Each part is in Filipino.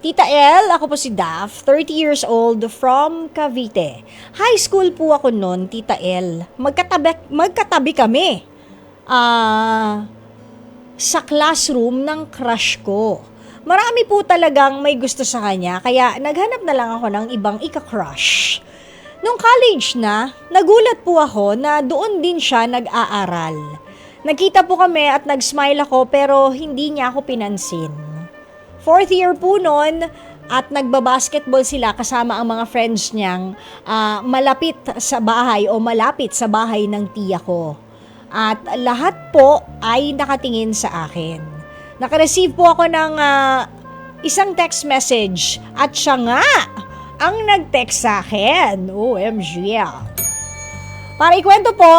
Tita El, ako po si Daph, 30 years old from Cavite. High school po ako noon, Tita El. Magkatabi, magkatabi kami. Ah, sa classroom ng crush ko. Marami po talagang may gusto sa kanya, kaya naghanap na lang ako ng ibang ika-crush. Nung college na, nagulat po ako na doon din siya nag-aaral. Nagkita po kami at nag-smile ako pero hindi niya ako pinansin. Fourth year po noon at nagbabasketball sila kasama ang mga friends niyang ah, malapit sa bahay o malapit sa bahay ng tiya ko. At lahat po ay nakatingin sa akin. Nakareceive po ako ng ah, isang text message at siya nga ang nag-text sa akin. OMG. Para ikwento po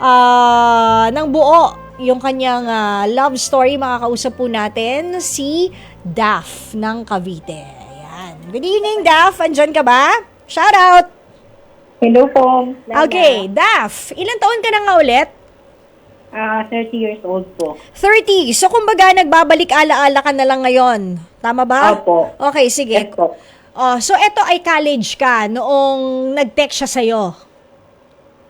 ah, ng buo yung kanyang ah, love story, makakausap po natin si Daph ng Cavite. Ayan. Good evening, Daph. Andyan ka ba? Shout out! Hello po. Okay, Daph, ilang taon ka na nga ulit? Ah, 30 years old po. 30. So, kumbaga, nagbabalik ala-ala ka na lang ngayon. Tama ba? Opo. Okay, sige. Yes po. Oh, so, eto ay college ka noong nag-text siya sa'yo.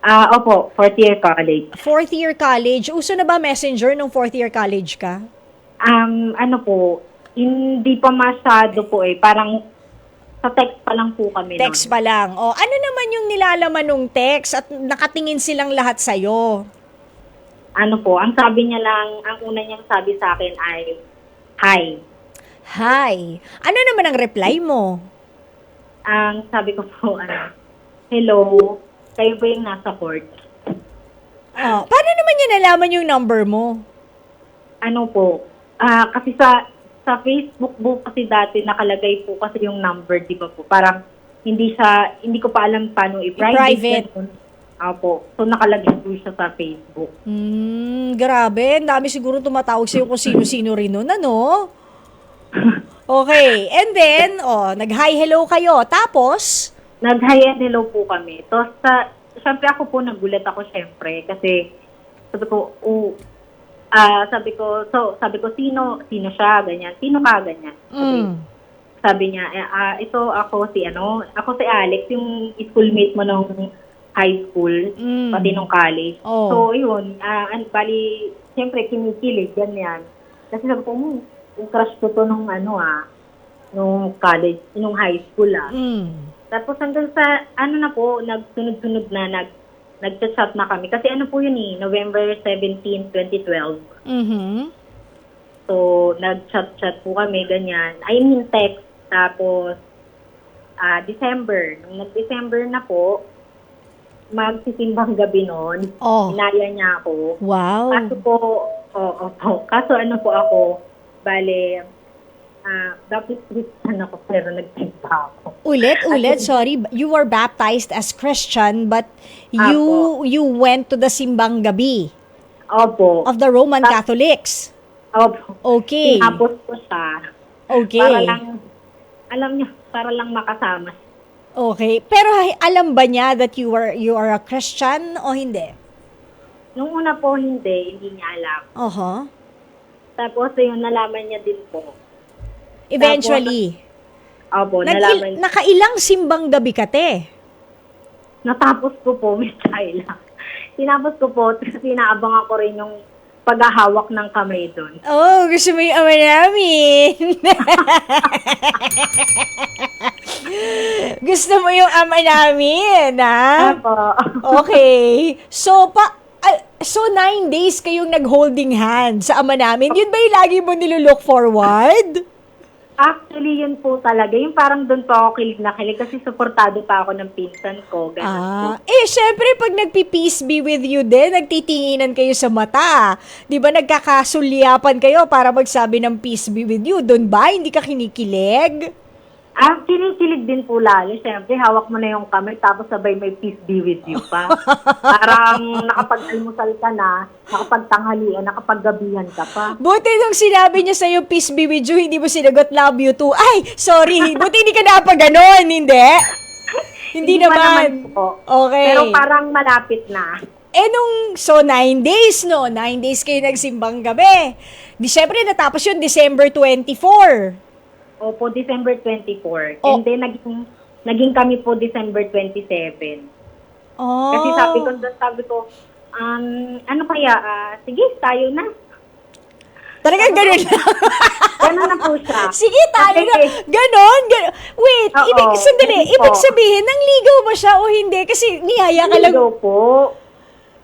Ah, opo, fourth year college. Fourth year college. Uso na ba messenger nung fourth year college ka? Um, ano po, hindi pa masyado po eh. Parang sa text pa lang po kami. Text nun. pa lang. O, ano naman yung nilalaman nung text at nakatingin silang lahat sa'yo? Ano po, ang sabi niya lang, ang una niyang sabi sa akin ay, Hi. Hi. Ano naman ang reply mo? Ang sabi ko po, ano, Hello, kayo ba yung nasa court? Oh, paano naman niya nalaman yung number mo? Ano po, ah, kasi sa sa Facebook po kasi dati nakalagay po kasi yung number, di ba po? Parang hindi siya, hindi ko pa alam paano i-private. I-private. Apo. So nakalagay po siya sa Facebook. Hmm, grabe. Ang dami siguro tumatawag sa'yo kung sino-sino rin nun, ano? Okay. And then, oh, nag-hi hello kayo. Tapos, Nag-hi and hello po kami. Tapos sa, syempre ako po nagulat ako syempre kasi sabi ko, oh, ah sabi ko, so, sabi ko, sino, sino siya, ganyan. Sino ka, ganyan. Sabi, mm, sabi niya, eh, ah, ito ako si ano, ako si Alex, yung schoolmate mo nung high school, Mm. pati nung college. Oh. So, yun, ah, an, bali, siyempre, kinikilig, ganyan. Kasi sabi ko, hmm, yung crush ko to nung ano ah, nung college, nung high school ah. mm. Tapos hanggang sa, ano na po, nagsunod-sunod na, nag, nag-chat na kami. Kasi ano po yun eh, November 17, 2012. Mhm. So, nag-chat-chat po kami, ganyan. I mean, text. Tapos, ah December. Nung nag-December na po, magsisimbang gabi noon. Oh. Inaya niya ako. Wow. Kaso po, oo, oh, Kaso ano po ako, bale, ah dapat Christian ako, pero nagsimba ako. Ulit, ulit, sorry. You were baptized as Christian but you Apo. you went to the simbang gabi Opo. of the Roman Catholics. Opo. Okay. Tinapos ko siya. Okay. Para lang, alam niyo, para lang makasama. Okay. Pero alam ba niya that you were you are a Christian o hindi? Nung una po, hindi. Hindi niya alam. Oho. Tapos, yun, nalaman niya din po. Eventually. Opo, nalaman. nakailang simbang gabi ka, te? Natapos ko po, Miss Kyla. Tinapos ko po, kasi naabangan ko rin yung paghahawak ng kamay doon. Oh, gusto mo yung ama namin. gusto mo yung ama namin, ha? Opo. Okay. So, pa, ah, so nine days kayong nag-holding hand sa ama namin. Yun ba yung lagi mo nilulook forward? Actually, yun po talaga. Yung parang doon po ako kilig na kilig kasi suportado pa ako ng pinsan ko. Ganun po. Ah, eh, syempre, pag nagpi-peace be with you din, nagtitinginan kayo sa mata. Di ba nagkakasulyapan kayo para magsabi ng peace be with you? Doon ba? Hindi ka kinikilig? Ah, kinikilig din po lalo. Siyempre, hawak mo na yung kamay tapos sabay may peace be with you pa. Parang nakapag-almusal ka na, nakapagtanghalian, nakapaggabihan ka pa. Buti nung sinabi niya sa'yo, peace be with you, hindi mo sinagot love you too. Ay, sorry. Buti hindi ka napag ganon, hindi? Hindi, pa naman. po. Okay. Pero parang malapit na. Eh nung, so nine days, no? Nine days kayo nagsimbang gabi. Di syempre natapos yun December 24. Opo, December 24. Oh. And then, naging, naging kami po December 27. Oh. Kasi sabi ko, sabi ko, um, ano kaya, ah, sige, tayo na. Talagang ganun lang. Gano'n na po siya. Sige, tayo na. Kasi- Ganon, ganon. Wait, Oo, ibig, sandali, ganun ibig sabihin, nang ligaw ba siya o hindi? Kasi niyaya ka lang. Naligaw po.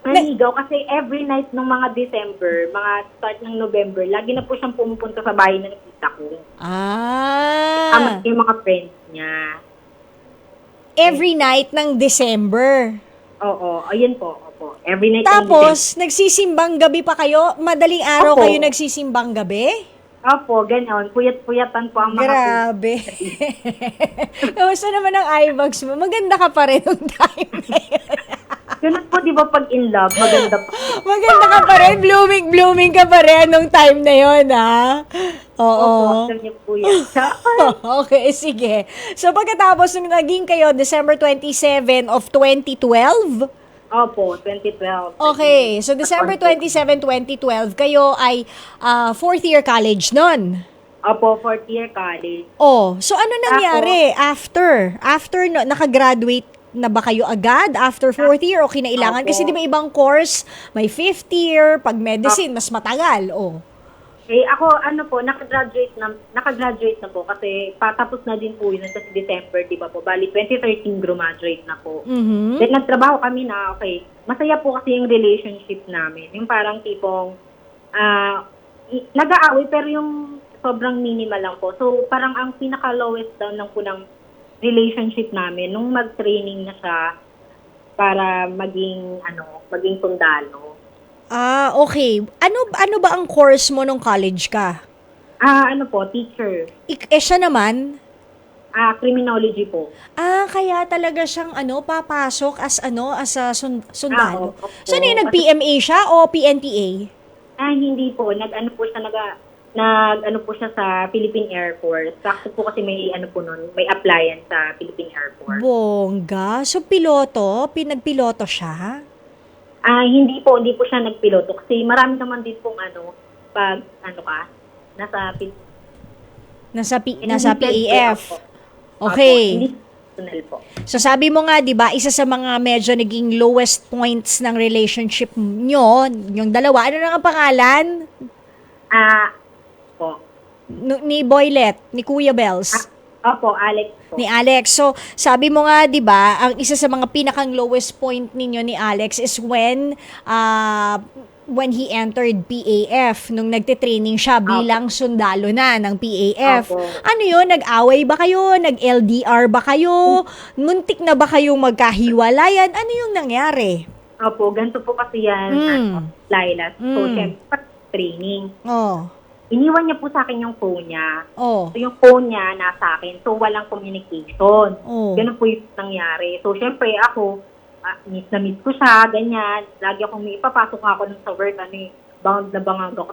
Naligaw kasi every night ng mga December, mga start ng November, lagi na po siyang pumupunta sa bahay ng tita ko. Ah, Kasama yung mga friends niya. every night ng December. Oo, ayun po. Opo. Every night ng December. Tapos, nagsisimbang gabi pa kayo? Madaling araw Opo. kayo nagsisimbang gabi? Opo, ganon. Puyat-puyatan po ang mga Grabe. Kamusta naman ang eye bags mo? Maganda ka pa rin nung time na yun. Ganun po, di ba, pag in love, maganda po. Maganda ka pa rin. Blooming, blooming ka pa rin nung time na yun, ha? Oo. Opo, alam niyo po yan. Sa, okay, sige. So, pagkatapos nung naging kayo, December 27 of 2012, opo, 2012. okay, so December 27, 2012, kayo ay ah, fourth year college nun. Opo, fourth year college. Oh, so ano nangyari after? After no, nakagraduate na ba kayo agad after fourth year o kinailangan? Opo. Kasi di ba ibang course, may fifth year, pag medicine, mas matagal. Oh. Eh, ako, ano po, nakagraduate na, nakagraduate na po kasi patapos na din po yun kasi December, di ba po? Bali, 2013 graduate na po. Mhm. Then, nagtrabaho kami na, okay, masaya po kasi yung relationship namin. Yung parang tipong, ah, i- nag-aaway pero yung sobrang minimal lang po. So, parang ang pinaka-lowest down lang po ng relationship namin nung mag-training na siya para maging, ano, maging sundalo. Ah, okay. Ano ano ba ang course mo nung college ka? Ah, ano po, teacher. Ik eh siya naman, Ah, criminology po. ah, kaya talaga siyang ano, papasok as ano, as a sun- sundalo. Ah, opo. so, ano yun, nag-PMA siya o PNPA? Ah, hindi po. Nag-ano po siya, nag, nag ano po siya sa Philippine Air Force. Sakto po kasi may ano po nun, may appliance sa Philippine Air Force. Bongga. So, piloto? Pinagpiloto siya? Ah, hindi po, hindi po siya nagpiloto kasi marami naman din pong ano, pag ano ka, nasa Pil- Nasa, P- nasa PAF. ako. Okay. Hindi po. So sabi mo nga, 'di ba, isa sa mga medyo naging lowest points ng relationship nyo, yung dalawa, ano na ang pangalan? Ah, ni Boylet, ni Kuya Bells, Opo, Alex po. ni Alex. So sabi mo nga, 'di ba, ang isa sa mga pinakang lowest point ninyo ni Alex is when uh, when he entered PAF nung nagte-training siya bilang sundalo na ng PAF. Opo. Ano 'yun? Nag-away ba kayo? Nag-LDR ba kayo? Muntik na ba kayong magkahiwalayan? Ano yung nangyari? Opo, ganito po kasi yan, Mm. ano, Laila. So, Mm. syempre, training. Oh. Iniwan niya po sa akin yung phone niya. Oh. So, yung phone niya nasa akin. So, walang communication. Oh. Ganun po yung nangyari. So, syempre ako, ah, miss na miss ko siya, ganyan. Lagi akong may ipapasok ako nun sa work, ano eh, bangag na bangag ako.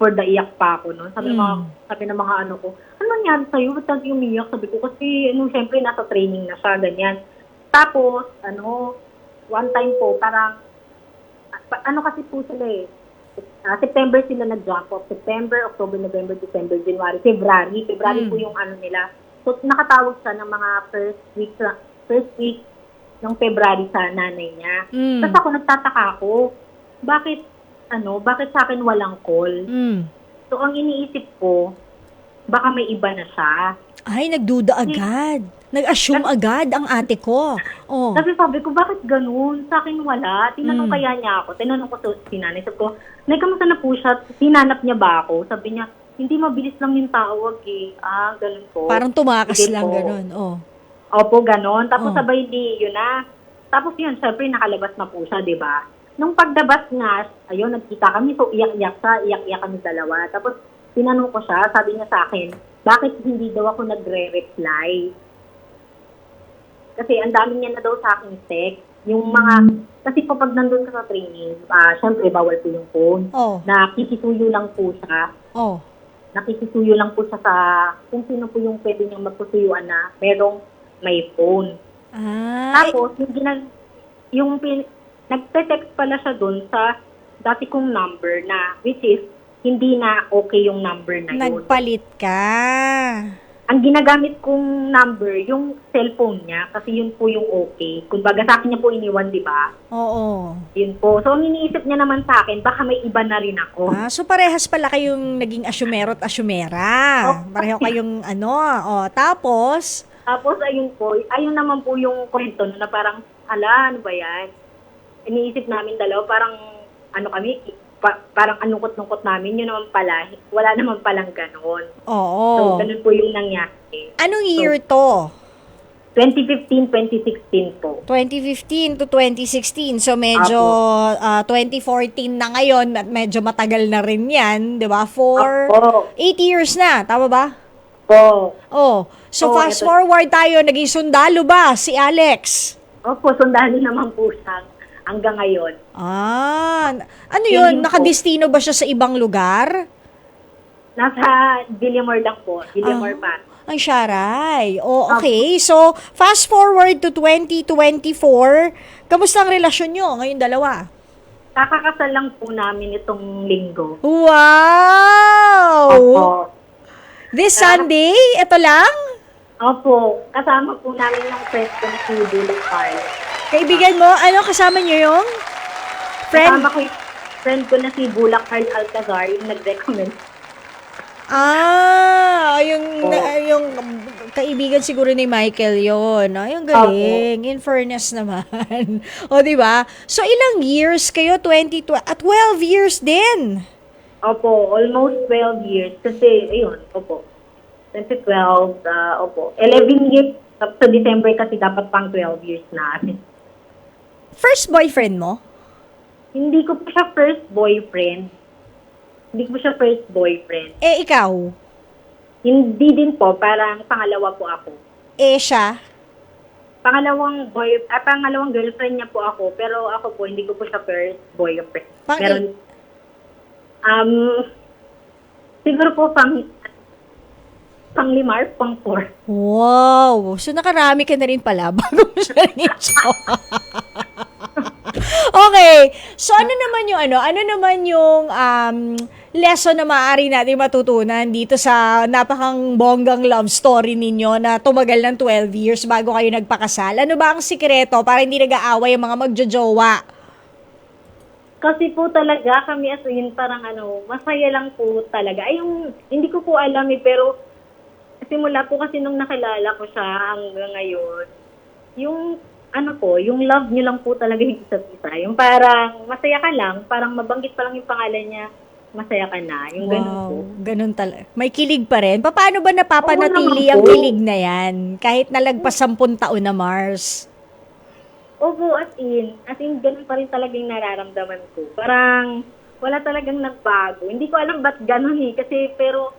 For the iyak pa ako nun. Sabi, ng mga, Mm. sabi ng mga ano ko, ano nangyari sa'yo? Ba't tayo umiyak? Sabi ko, kasi ano, syempre nasa training na siya, ganyan. Tapos, ano, one time po, parang, pa- ano kasi po sila eh, Ah, September sila nag-jump off. September, October, November, December, January, February. February Mm. po yung ano nila. So, nakatawag siya ng mga first week, first week ng February sa nanay niya. Mm. Tapos ako nagtataka ako, bakit, ano, bakit sa akin walang call? Mm. So, ang iniisip ko, baka may iba na siya. Ay, nagduda agad. Nag-assume agad ang ate ko. Oh. Kasi sabi ko, bakit ganun? Sa akin wala. Tinanong Mm. kaya niya ako. Tinanong ko sa si nanay. Sabi ko, Nay, kamusta na po siya? Tinanap niya ba ako? Sabi niya, hindi mabilis lang yung tawag eh. Ah, ganun po. Parang tumakas Sige lang po. ganun. Oh. Opo, ganun. Tapos Oh. sabay di, yun na. Tapos yun, syempre nakalabas na po siya, di ba? Nung pagdabas nga, ayun, nagkita kami. So, iyak-iyak siya. Iyak-iyak kami dalawa. Tapos, tinanong ko siya. Sabi niya sa akin, bakit hindi daw ako nagre-reply? Kasi ang dami niya na daw sa akin text. Yung mga, kasi po pag nandun ka sa training, ah, syempre bawal po yung phone. Oh. Nakikisuyo lang po siya. Oh. Nakikisuyo lang po siya sa, kung sino po yung pwede niyang magkusuyuan na merong may phone. Ah. Tapos, yung, ginag, yung pin, nagte-text pala siya dun sa dati kong number na, which is, hindi na okay yung number na yun. Nagpalit ka. ang ginagamit kong number, yung cellphone niya, kasi yun po yung okay. Kumbaga sa akin niya po iniwan, di ba? Oo. Yun po. So, ang iniisip niya naman sa akin, baka may iba na rin ako. Ah, so parehas pala kayong naging asyumero at asyumera. Oh. Pareho kayong ano. Oh, tapos, Tapos, ayun po, ayun naman po yung kwento na parang, ala, ano ba yan? Iniisip namin dalawa, parang, ano kami, pa- parang anungkot-nungkot namin, yun naman pala, wala naman palang ganon. oo. So, ganun po yung nangyari. Anong year to? 2015, 2016 po. 2015 to 2016. So medyo ah, 2014 na ngayon at medyo matagal na rin 'yan, 'di ba? For Opo. 8 years na, tama ba? Po. Oh, so Oo, fast eto- forward tayo, naging sundalo ba si Alex? Opo, sundalo naman po siya hanggang ngayon. Ah, ano Yun. Nakadestino ba siya sa ibang lugar? Nasa Villamor lang po. Villamor Ah. pa. Ang syaray. Oh, okay. So, fast forward to 2024. Kamusta ang relasyon nyo ngayon dalawa? Kakakasal lang po namin itong linggo. Wow! Opo. This Sunday? Ito lang? Opo. Kasama po namin yung friend ko na si Bullet Carl. Kaibigan mo, ano kasama nyo yung? Friend? Kasama ko yung friend ko na si Bulak Carl Alcazar, yung nag-recommend. Ah, yung, na- yung kaibigan siguro ni Michael yon. Ay, ang galing. In fairness naman. o, di ba? So, ilang years kayo? 20, tw- ah, 12 years din. Opo, almost 12 years. Kasi, ayun, opo. 2012, ah, opo. 11 years, sa December kasi dapat pang 12 years na. First boyfriend mo? Hindi ko pa siya first boyfriend. Hindi ko siya first boyfriend. Eh, ikaw? Hindi din po, parang pangalawa po ako. Eh, siya? Pangalawang boy, ah, pangalawang girlfriend niya po ako, pero ako po, hindi ko po siya first boyfriend. Pang- Meron, um, siguro po pang, pang lima or pang four. Wow! So, nakarami ka na rin pala bago mo siya naging okay. So, ano naman yung ano? Ano naman yung um, lesson na maaari natin matutunan dito sa napakang bonggang love story ninyo na tumagal ng 12 years bago kayo nagpakasal? Ano ba ang sikreto para hindi nag-aaway ang mga magjojowa? Kasi po talaga kami as in parang ano, masaya lang po talaga. Ay yung, hindi ko po alam eh, pero simula po kasi nung nakilala ko siya hanggang ngayon, yung ano po, yung love niyo lang po talaga yung isa't isa. Yung parang masaya ka lang, parang mabanggit pa lang yung pangalan niya, masaya ka na. Yung ganun po. ganun talaga. May kilig pa rin. Paano ba napapanatili Oo ang po. kilig na yan? Kahit nalagpas 10 taon na Mars. Opo, as in, as in, ganun pa rin talaga yung nararamdaman ko. Parang, wala talagang nagbago. Hindi ko alam ba't ganun eh. Kasi, pero,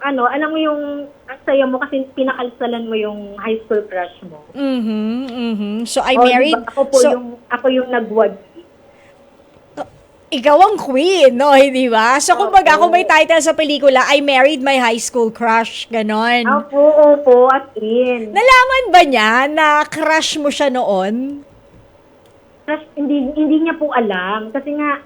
ano, alam mo yung, ang saya mo kasi pinakalsalan mo yung high school crush mo. Mhm, mhm. So I married diba, ako po so yung, ako yung nagwag. ikaw ang queen, no, hindi ba? So kumbaga Opo. kung may title sa pelikula, I married my high school crush, ganon. Opo, opo, as in. Nalaman ba niya na crush mo siya noon? Crush, hindi, hindi niya po alam. Kasi nga,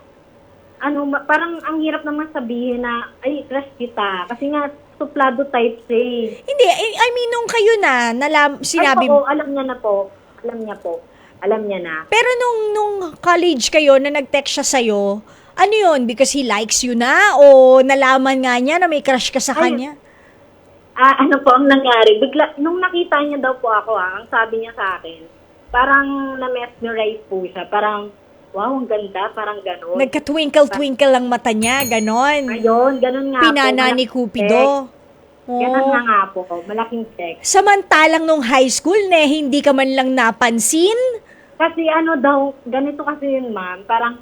ano, parang ang hirap naman sabihin na, ay, crush kita. Kasi nga, suplado type eh. Hindi, I mean nung kayo na, nalam, sinabi Ay, oo, alam niya na po. Alam niya po. Alam niya na. Pero nung nung college kayo na nag-text siya sa'yo, ano yun? Because he likes you na? O nalaman nga niya na may crush ka sa Ay, kanya? Ah, ano po ang nangyari? Bigla, nung nakita niya daw po ako, ah, ang sabi niya sa akin, parang na-mesmerize po siya. Parang, wow, ang ganda, parang gano'n. Nagka-twinkle-twinkle ang mata niya, ganon. Ayun, ganun nga Pinana po. ni Cupido. Ganun Oh. nga nga po, malaking check. Samantalang nung high school, ne, hindi ka man lang napansin. Kasi ano daw, ganito kasi yun ma'am, parang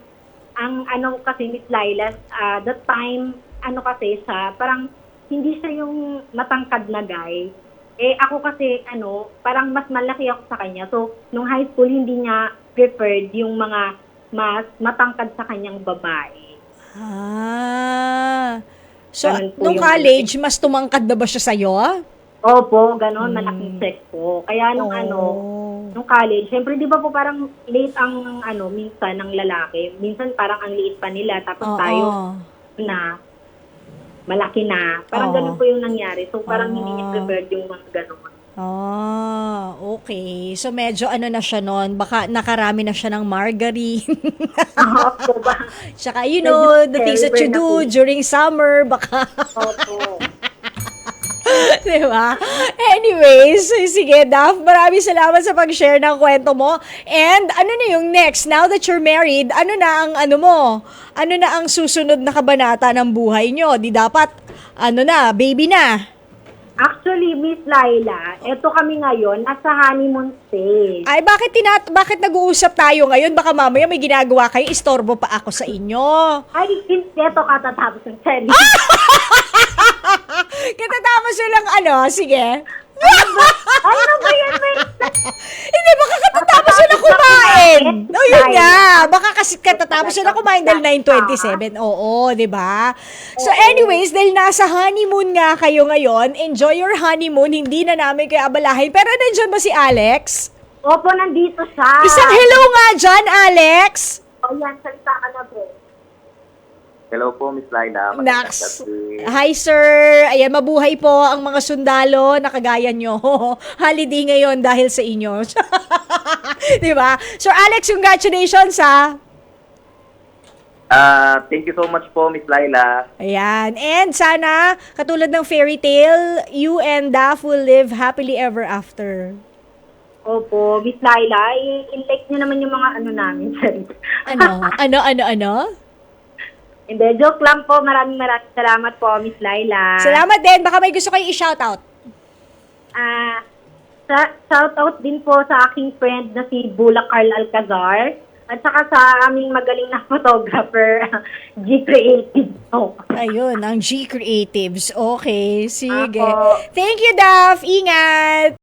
ang ano kasi Miss Lilas, ah, that time, ano kasi siya, parang hindi siya yung matangkad na guy. Eh ako kasi ano, parang mas malaki ako sa kanya. So, nung high school, hindi niya preferred yung mga mas matangkad sa kanyang babae. Ah. So, Ganun po nung yung- college, mas tumangkad na ba siya sa'yo? Opo, ganon, malaking check po. Kaya nung Oh. ano, nung college, syempre di ba po parang late ang ano, minsan ng lalaki. Minsan parang ang liit pa nila, tapos Oo. tayo na. malaki na. Parang Oo. ganun po yung nangyari. So, parang hindi niya prepared yung mga ganun. Ah, okay. So medyo ano na siya noon, baka nakarami na siya ng margarine. Opo ba? Tsaka you know, the things that you do during summer, baka Opo. Di ba? Anyways, sige, Daph, maraming salamat sa pag-share ng kwento mo. And ano na yung next? Now that you're married, ano na ang ano mo? Ano na ang susunod na kabanata ng buhay nyo? Di dapat, ano na, baby na. Actually, Miss Laila, eto kami ngayon, nasa honeymoon stage. Ay, bakit tinat bakit nag-uusap tayo ngayon? Baka mamaya may ginagawa kayo, istorbo pa ako sa inyo. Ay, eto katatapos ng cherry. Katatapos lang ano, sige. Ano ba yan? Hindi, baka katatapos sila kumain. No, yun nga. Baka kasi katatapos sila kumain dahil 9.27. Oo, di ba? So anyways, dahil nasa honeymoon nga kayo ngayon, enjoy your honeymoon. Hindi na namin kayo abalahin. Pero nandyan ba si Alex? Opo, nandito siya. Isang hello nga dyan, Alex. O yan, salita ka na, bro. Hello po, Miss Laila. Nax. Hi, sir. Ayan, mabuhay po ang mga sundalo na kagaya nyo. Holiday ngayon dahil sa inyo. di ba? Sir Alex, congratulations, ha? Ah, thank you so much po, Miss Laila. Ayan. And sana, katulad ng fairy tale, you and Daph will live happily ever after. Opo, Miss Laila, i- i-like niyo naman yung mga ano namin. Ano? ano, ano, ano? Hindi, joke lang po. Maraming maraming salamat po, Miss Laila. Salamat din. Baka may gusto kayo i-shoutout. Ah, sa, shout out din po sa aking friend na si Bula Carl Alcazar. At saka sa aming magaling na photographer, G Creative. Oh. Ayun, ang G Creatives. Okay, sige. Ako. Thank you, Daph. Ingat.